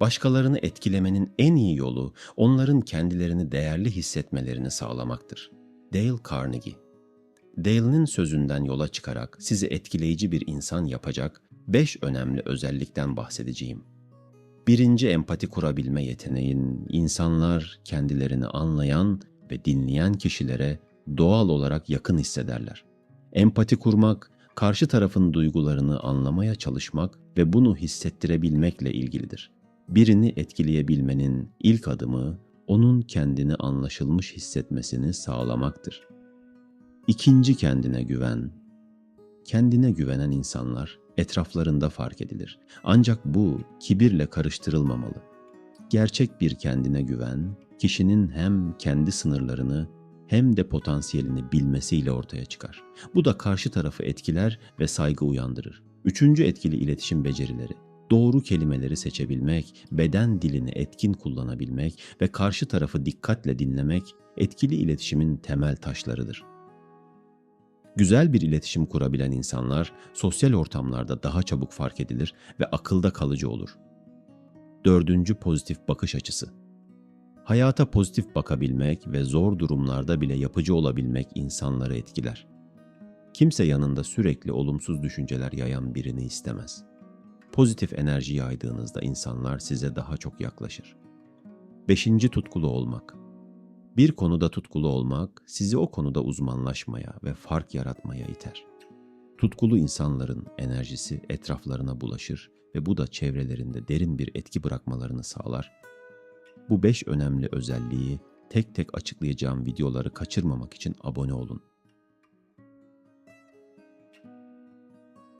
Başkalarını etkilemenin en iyi yolu onların kendilerini değerli hissetmelerini sağlamaktır. Dale Carnegie Dale'nin sözünden yola çıkarak sizi etkileyici bir insan yapacak beş önemli özellikten bahsedeceğim. Birinci empati kurabilme yeteneğin insanlar kendilerini anlayan ve dinleyen kişilere doğal olarak yakın hissederler. Empati kurmak, karşı tarafın duygularını anlamaya çalışmak ve bunu hissettirebilmekle ilgilidir. Birini etkileyebilmenin ilk adımı onun kendini anlaşılmış hissetmesini sağlamaktır. İkinci kendine güven. Kendine güvenen insanlar etraflarında fark edilir. Ancak bu kibirle karıştırılmamalı. Gerçek bir kendine güven, kişinin hem kendi sınırlarını hem de potansiyelini bilmesiyle ortaya çıkar. Bu da karşı tarafı etkiler ve saygı uyandırır. Üçüncü etkili iletişim becerileri. Doğru kelimeleri seçebilmek, beden dilini etkin kullanabilmek ve karşı tarafı dikkatle dinlemek etkili iletişimin temel taşlarıdır. Güzel bir iletişim kurabilen insanlar sosyal ortamlarda daha çabuk fark edilir ve akılda kalıcı olur. Dördüncü pozitif bakış açısı. Hayata pozitif bakabilmek ve zor durumlarda bile yapıcı olabilmek insanları etkiler. Kimse yanında sürekli olumsuz düşünceler yayan birini istemez. Pozitif enerji yaydığınızda insanlar size daha çok yaklaşır. Beşinci tutkulu olmak. Bir konuda tutkulu olmak sizi o konuda uzmanlaşmaya ve fark yaratmaya iter. Tutkulu insanların enerjisi etraflarına bulaşır ve bu da çevrelerinde derin bir etki bırakmalarını sağlar. Bu beş önemli özelliği tek tek açıklayacağım videoları kaçırmamak için abone olun.